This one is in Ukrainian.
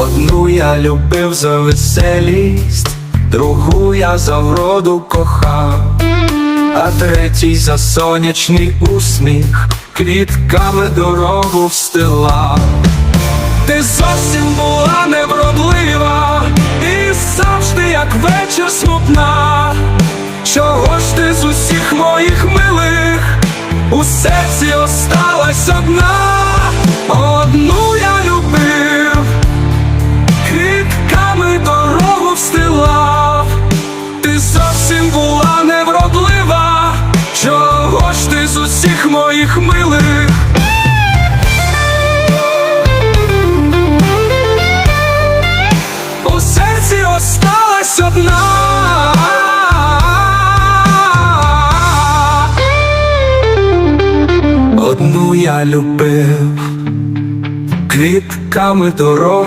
Одну я любив за веселість, другу я за вроду кохав, а третій за сонячний усміх, квітками дорогу встилав. Ти зовсім була невродлива, і завжди, як вечір смутна. Чого ж ти з усіх моїх милих у серці осталась одна, моїх милих у серці осталась одна. Одну я любив, квітками дорогу